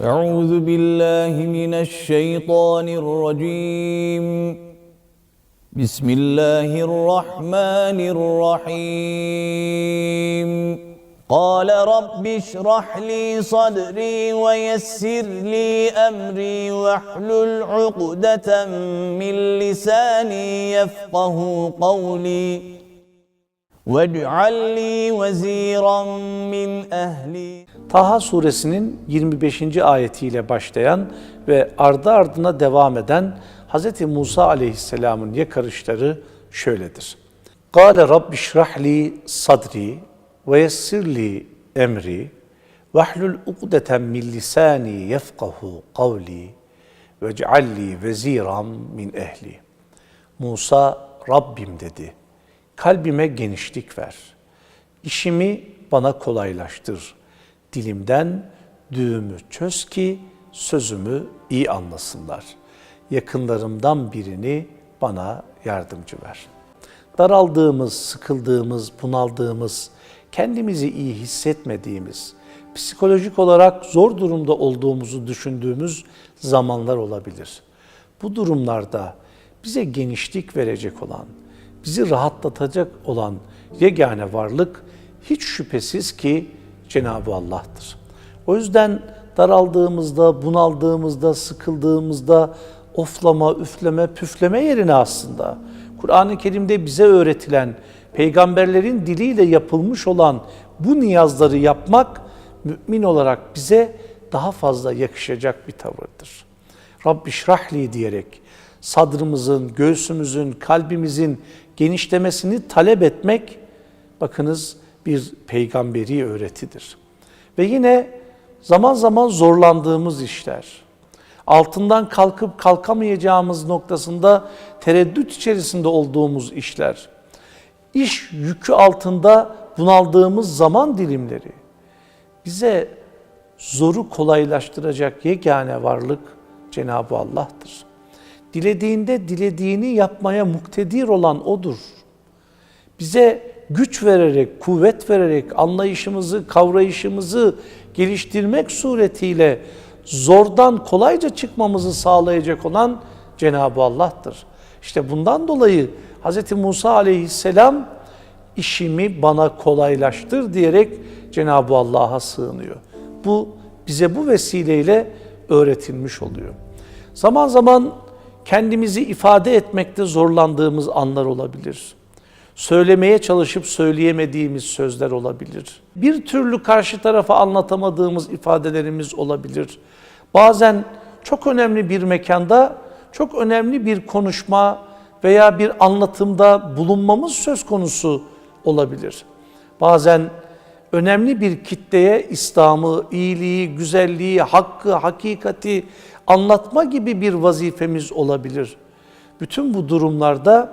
أعوذ بالله من الشيطان الرجيم. بسم الله الرحمن الرحيم. قال رب اشرح لي صدري ويسر لي أمري واحلل عقدة من لساني يفقه قولي. واجعل لي وزيرا من أهلي Taha suresinin 25. ayetiyle başlayan ve ardı ardına devam eden Hz. Musa aleyhisselamın yakarışları şöyledir. Kale Rabbi şrahli sadri ve yessirli emri ve hlul ukdeten min lisani yefkahu kavli ve cealli veziran min ehli. Musa Rabbim dedi. Kalbime genişlik ver. İşimi bana kolaylaştır. Dilimden düğümü çöz ki sözümü iyi anlasınlar. Yakınlarımdan birini bana yardımcı ver. Daraldığımız, sıkıldığımız, bunaldığımız, kendimizi iyi hissetmediğimiz, psikolojik olarak zor durumda olduğumuzu düşündüğümüz zamanlar olabilir. Bu durumlarda bize genişlik verecek olan, bizi rahatlatacak olan yegane varlık hiç şüphesiz ki Cenab-ı Allah'tır. O yüzden daraldığımızda, bunaldığımızda, sıkıldığımızda oflama, üfleme, püfleme yerine aslında Kur'an-ı Kerim'de bize öğretilen, peygamberlerin diliyle yapılmış olan bu niyazları yapmak mümin olarak bize daha fazla yakışacak bir tavırdır. Rabbi şrahli diyerek sadrımızın, göğsümüzün, kalbimizin genişlemesini talep etmek bakınız bir peygamberi öğretidir. Ve yine zaman zaman zorlandığımız işler, altından kalkıp kalkamayacağımız noktasında tereddüt içerisinde olduğumuz işler, iş yükü altında bunaldığımız zaman dilimleri bize zoru kolaylaştıracak yegane varlık Cenab-ı Allah'tır. Dilediğinde dilediğini yapmaya muktedir olan O'dur. Bize güç vererek, kuvvet vererek anlayışımızı, kavrayışımızı geliştirmek suretiyle zordan kolayca çıkmamızı sağlayacak olan Cenab-ı Allah'tır. İşte bundan dolayı Hz. Musa aleyhisselam işimi bana kolaylaştır diyerek Cenab-ı Allah'a sığınıyor. Bu bize bu vesileyle öğretilmiş oluyor. Zaman zaman kendimizi ifade etmekte zorlandığımız anlar olabilir. Söylemeye çalışıp söyleyemediğimiz sözler olabilir. Bir türlü karşı tarafa anlatamadığımız ifadelerimiz olabilir. Bazen çok önemli bir mekanda çok önemli bir konuşma veya bir anlatımda bulunmamız söz konusu olabilir. Bazen önemli bir kitleye İslam'ı, iyiliği, güzelliği, hakkı, hakikati anlatma gibi bir vazifemiz olabilir. Bütün bu durumlarda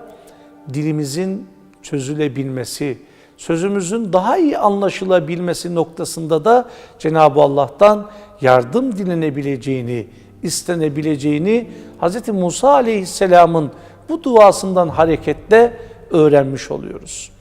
dilimizin çözülebilmesi, sözümüzün daha iyi anlaşılabilmesi noktasında da Cenab-ı Allah'tan yardım dilenebileceğini, istenebileceğini Hz. Musa Aleyhisselam'ın bu duasından hareketle öğrenmiş oluyoruz.